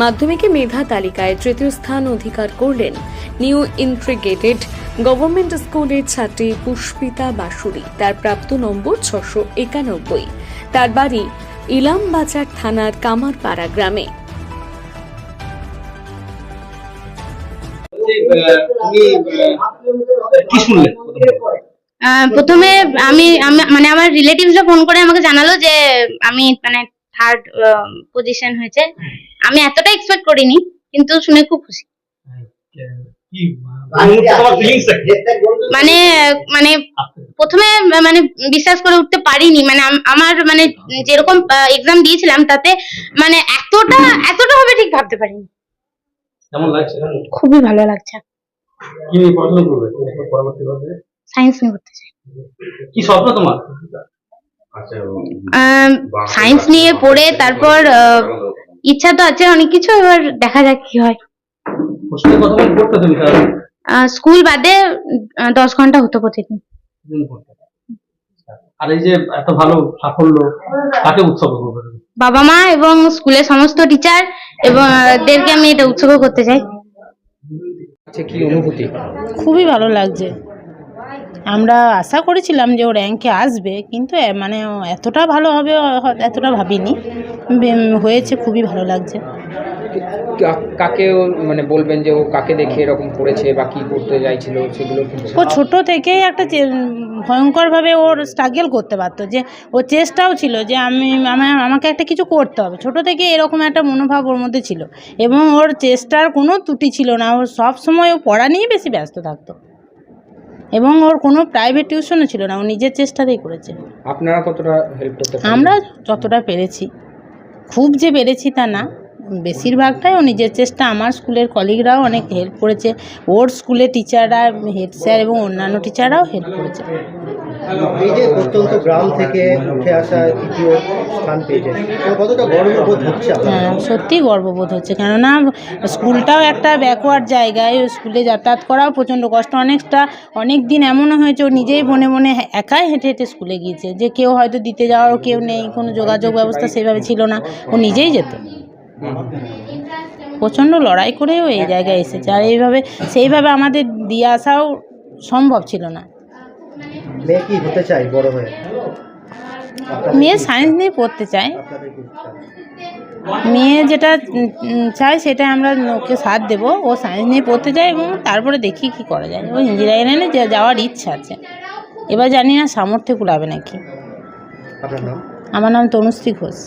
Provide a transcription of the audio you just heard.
মাধ্যমিকে মেধা তালিকায় তৃতীয় স্থান অধিকার করলেন নিউ ইন্ট্রিগেটেড গভর্নমেন্ট স্কুলের ছাত্রী পুষ্পিতা বাসুরি। তার প্রাপ্ত নম্বর ছশো একানব্বই। তার বাড়ি ইলামবাজার থানার কামারপাড়া গ্রামে। কি শুনলে আহ, প্রথমে আমি মানে আমার রিলেটিভসরা ফোন করে আমাকে জানালো যে আমি মানে থার্ড পজিশন হয়েছে। আমি এতটা এক্সপেক্ট করিনি কিন্তু শুনে খুব খুশি। মানে মানে প্রথমে মানে বিশ্বাস করে উঠতে পারিনি। মানে আমার মানে যেরকম এক্সাম দিয়েছিলাম তাতে মানে এতটা এতটা হবে ঠিক ভাবতে পারিনি। কেমন লাগছে খুবই ভালো লাগছে। কি নিয়ে পড়াশোনা করবে? সায়েন্স নিয়ে করতে চাই। কি স্বপ্ন তোমার? সায়েন্স নিয়ে পড়ে তারপর আহ, ইচ্ছা তো আছে অনেক কিছু এবার দেখা যাক কি হয়। হোস্টেলে কত বছর পড়তে তুমি তাহলে? আহ, স্কুল বাদে দশ ঘণ্টা হতো প্রতিদিন। আর এই যে এত ভালো সাফল্য উৎসর্গ করবে? বাবা মা এবং স্কুলের সমস্ত টিচার এবং দেরকে আমি এটা উৎসর্গ করতে চাই। আচ্ছা কি অনুভূতি? খুবই ভালো লাগছে। আমরা আশা করেছিলাম যে ও র্যাঙ্কে আসবে কিন্তু মানে এতটা ভালো হবে এতটা ভাবিনি। হয়েছে খুবই ভালো লাগছে। কাকে ও মানে বলবেন যে ও কাকে দেখে এরকম করেছে বা কি করতে চাইছিল সেগুলো ও ছোট থেকেই একটা ভয়ঙ্করভাবে ওর স্ট্রাগল করতে পারতো যে ও চেষ্টাও ছিল যে আমি আমাকে একটা কিছু করতে হবে। ছোট থেকে এরকম একটা মনোভাব ওর মধ্যে ছিল। এবং ওর চেষ্টার কোনো ত্রুটি ছিল না ওর সব সময় ও পড়া নিয়েই বেশি ব্যস্ত থাকতো। এবং ওর কোনো প্রাইভেট টিউশনও ছিল না ও নিজের চেষ্টাতেই করেছে। আপনারা কতটা হেল্প করতে আমরা যতটা পেরেছি। খুব যে পেরেছি তা না বেশিরভাগটাই ও নিজের চেষ্টা। আমার স্কুলের কলিগরাও অনেক হেল্প করেছে। ওর স্কুলে টিচাররা হেড স্যার এবং অন্যান্য টিচাররাও হেল্প করেছে। এই যে প্রত্যন্ত গ্রাম থেকে উঠে আসা তৃতীয় স্থান পেয়েছে কতটা গর্ববোধ হচ্ছে হ্যাঁ সত্যিই গর্ববোধ হচ্ছে, কেননা স্কুলটাও একটা ব্যাকওয়ার্ড জায়গায়, স্কুলে যাতায়াত করাও প্রচণ্ড কষ্ট, অনেকটা অনেক দিন এমনও হয়েছে, ও নিজেই মনে মনে একাই হেঁটে হেঁটে স্কুলে গিয়েছে, যে কেউ হয়তো দিতে যাওয়ারও কেউ নেই, কোনো যোগাযোগ ব্যবস্থা সেভাবে ছিল না, ও নিজেই যেত। প্রচণ্ড লড়াই করেও এই জায়গায় এসেছে, আর এইভাবে, সেইভাবে আমাদের দিয়ে আসাও সম্ভব ছিল না। মেয়ে কি হতে চাই বড় হয়ে? মেয়ে সায়েন্স নিয়ে পড়তে চায়। চাই? মেয়ে যেটা চায় সেটা আমরা ওকে সাথ দেব। ও সায়েন্স নিয়ে পড়তে চায় এবং তারপরে দেখি কি করা যায়। ও ইঞ্জিনিয়ারিং লাইনে যাওয়ার ইচ্ছা আছে। এবার জানি না সামর্থ্য কুলাবে নাকি। আমার নাম তনুশ্রী ঘোষ।